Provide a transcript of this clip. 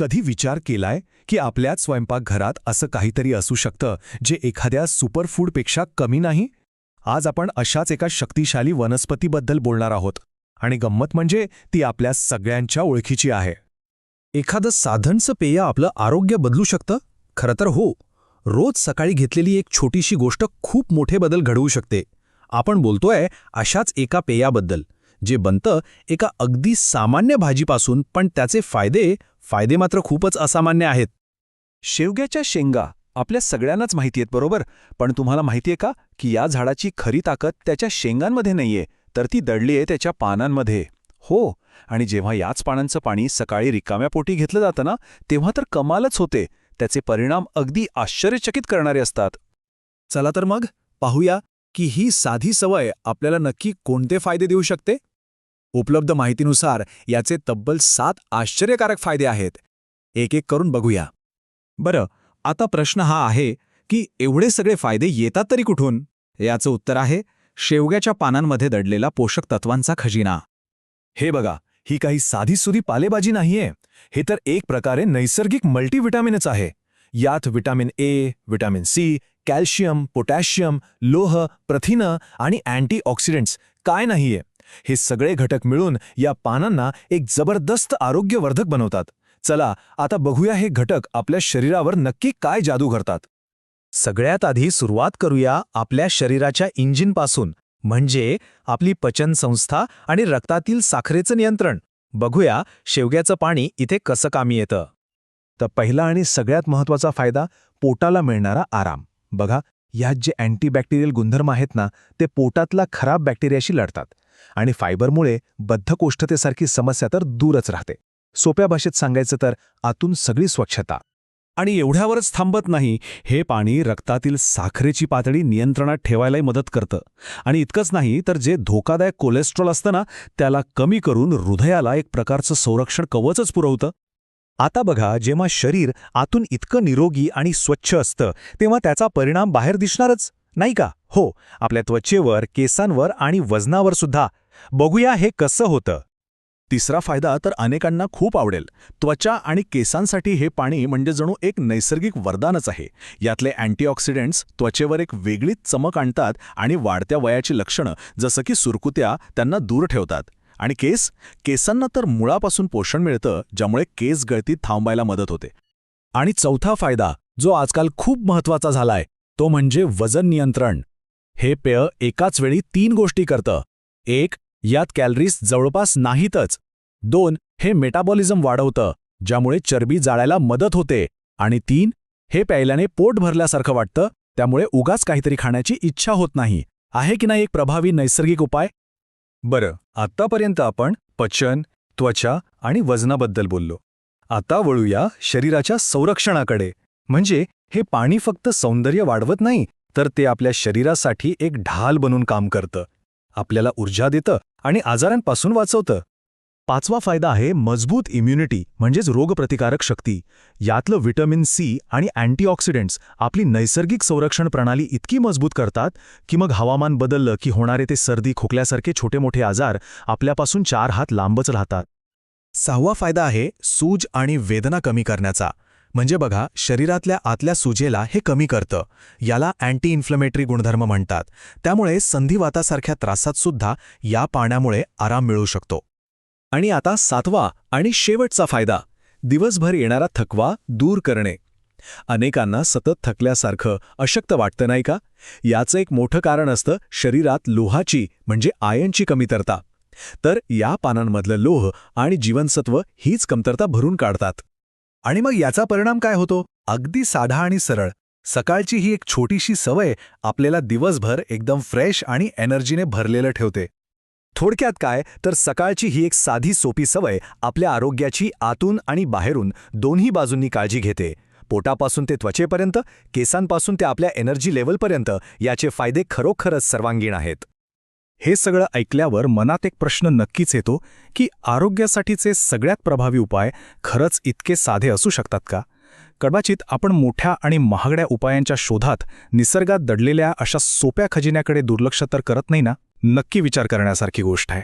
कधी विचार केलाय की आपल्याच स्वयंपाकघरात असं काहीतरी असू शकतं जे एखाद्या सुपरफूडपेक्षा कमी नाही? आज आपण अशाच एका शक्तिशाली वनस्पतीबद्दल बोलणार आहोत आणि गंमत म्हणजे ती आपल्या सगळ्यांच्या ओळखीची आहे. एखादं साधनचं पेय आपलं आरोग्य बदलू शकतं? खरं तर हो. रोज सकाळी घेतलेली एक छोटीशी गोष्ट खूप मोठे बदल घडवू शकते. आपण बोलतोय अशाच एका पेयाबद्दल जे बनतं एका अगदी सामान्य भाजीपासून पण त्याचे फायदे फायदे मात्र खूपच असामान्य आहेत. शेवग्याच्या शेंगा आपल्या सगळ्यांनाच माहिती आहेत बरोबर? पण तुम्हाला माहितीये का की या झाडाची खरी ताकद त्याच्या शेंगांमध्ये नाहीये तर ती दडली आहे त्याच्या पानांमध्ये. हो आणि जेव्हा याच पानांचं पाणी सकाळी रिकाम्या पोटी घेतलं जातं ना तेव्हा तर कमालच होते. त्याचे परिणाम अगदी आश्चर्यचकित करणारे असतात. चला तर मग पाहूया की ही साधी सवय आपल्याला नक्की कोणते फायदे देऊ शकते? उपलब्ध माहितीनुसार याचे तब्बल सात आश्चर्यकारक फायदे आहेत. एक एक करून बघूया. बरं आता प्रश्न हा आहे की एवढे सगळे फायदे येतात तरी कुठून? याचं उत्तर आहे शेवग्याच्या पानांमध्ये दडलेला पोषक तत्वांचा खजिना. हे बघा ही काही साधीसुधी पालेभाजी नाहीये. हे तर एक प्रकारे नैसर्गिक मल्टीव्हिटॅमिनच आहे. यात vitamin A vitamin C calcium potassium लोह प्रथिनं आणि अँटीऑक्सिडंट्स काय नाहीये. हे सगळे घटक मिळून या पानांना एक जबरदस्त आरोग्यवर्धक बनवतात. चला आता बघूया हे घटक आपल्या शरीरावर नक्की काय जादू करतात सगळ्यात आधी सुरुवात करूया आपल्या शरीराच्या इंजिनपासून म्हणजे आपली पचनसंस्था आणि रक्तातील साखरेचं नियंत्रण. बघूया शेवग्याचं पाणी इथे कसं कामी येतं. तर पहिला आणि सगळ्यात महत्त्वाचा फायदा पोटाला मिळणारा आराम. बघा यात जे अँटीबॅक्टेरियल गुणधर्म आहेत ना ते पोटातला खराब बॅक्टेरियाशी लढतात. आणि फायबरमुळे बद्धकोष्ठतेसारखी समस्या तर दूरच राहते. सोप्या भाषेत सांगायचं तर आतून सगळी स्वच्छता. आणि एवढ्यावरच थांबत नाही हे पाणी रक्तातील साखरेची पातळी नियंत्रणात ठेवायलाही मदत करतं. आणि इतकंच नाही तर जे धोकादायक कोलेस्ट्रॉल असतं ना त्याला कमी करून हृदयाला एक प्रकारचं संरक्षण कवचच पुरवतं. आता बघा जेव्हा शरीर आतून इतकं निरोगी आणि स्वच्छ असतं तेव्हा त्याचा परिणाम बाहेर दिसणारच. नाही का? हो आपल्या त्वचेवर केसांवर आणि वजनावर सुद्धा. बघूया हे कसं होतं. तिसरा फायदा तर अनेकांना खूप आवडेल. त्वचा आणि केसांसाठी हे पाणी म्हणजे जणू एक नैसर्गिक वरदानच आहे. यातले अँटीऑक्सिडंट्स त्वचेवर एक वेगळीच चमक आणतात आणि वाढत्या वयाची लक्षणं जसं की सुरकुत्या त्यांना दूर ठेवतात. आणि केस? केसांना तर मुळापासून पोषण मिळतं ज्यामुळे केस गळती थांबायला मदत होते. आणि चौथा फायदा जो आजकाल खूप महत्त्वाचा झालाय तो म्हणजे वजन नियंत्रण. हे पेय एकाच वेळी तीन गोष्टी करतं. एक यात कॅलरीज जवळपास नाहीतच. दोन हे मेटाबॉलिझम वाढवतं ज्यामुळे चरबी जाळायला मदत होते. आणि तीन हे प्यायल्याने पोट भरल्यासारखं वाटतं त्यामुळे उगाच काहीतरी खाण्याची इच्छा होत नाही. आहे की नाही एक प्रभावी नैसर्गिक उपाय? बरं आत्तापर्यंत आपण पचन त्वचा आणि वजनाबद्दल बोललो. आता वळूया शरीराच्या संरक्षणाकडे. म्हणजे हे पाणी फक्त सौंदर्य वाढवत नाही तर ते आपल्या शरीरासाठी एक ढाल बनून काम करतं. आपल्याला ऊर्जा देतं आणि आजारांपासून वाचवतं. पाचवा फायदा आहे मजबूत इम्युनिटी म्हणजेच रोगप्रतिकारक शक्ती. यातलं व्हिटॅमिन सी आणि अँटीऑक्सिडंट्स आपली नैसर्गिक संरक्षण प्रणाली इतकी मजबूत करतात की मग हवामान बदललं की होणारे ते सर्दी खोकल्यासारखे छोटे मोठे आजार आपल्यापासून चार हात लांबच राहतात. सहावा फायदा आहे सूज आणि वेदना कमी करण्याचा. म्हणजे बघा शरीरातल्या आतल्या सुजेला हे कमी करतं. याला अँटी इन्फ्लमेटरी गुणधर्म म्हणतात. त्यामुळे संधिवातासारख्या त्रासात सुद्धा या पाण्यामुळे आराम मिळू शकतो. आणि आता सातवा आणि शेवटचा फायदा. दिवसभर येणारा थकवा दूर करणे. अनेकांना सतत थकल्यासारखं अशक्त वाटतं नाही का? याचं एक मोठं कारण असतं शरीरात लोहाची म्हणजे आयनची कमतरता. तर या पानांमधलं लोह आणि जीवनसत्व हीच कमतरता भरून काढतात. आणि मग याचा परिणाम काय होतो? अगदी साधा आणि सरळ. सकाळची ही एक छोटीशी सवय आपल्याला दिवसभर एकदम फ्रेश आणि एनर्जीने भरलेलं ठेवते. थोडक्यात काय? तर सकाळची ही एक साधी सोपी सवय आपल्या आरोग्याची आतून आणि बाहेरून दोन्ही बाजूंनी काळजी घेते. पोटापासून ते त्वचेपर्यंत केसांपासून ते आपल्या एनर्जी लेवलपर्यंत याचे फायदे खरोखरच सर्वांगीण आहेत. हे सगळं ऐकल्यावर मनात एक प्रश्न नक्कीच येतो की आरोग्यासाठीचे सगळ्यात प्रभावी उपाय खरंच इतके साधे असू शकतात का? कदाचित आपण मोठ्या आणि महागड्या उपायांच्या शोधात निसर्गात दडलेल्या अशा सोप्या खजिन्याकडे दुर्लक्ष तर करत नाही ना? नक्की विचार करण्यासारखी गोष्ट आहे.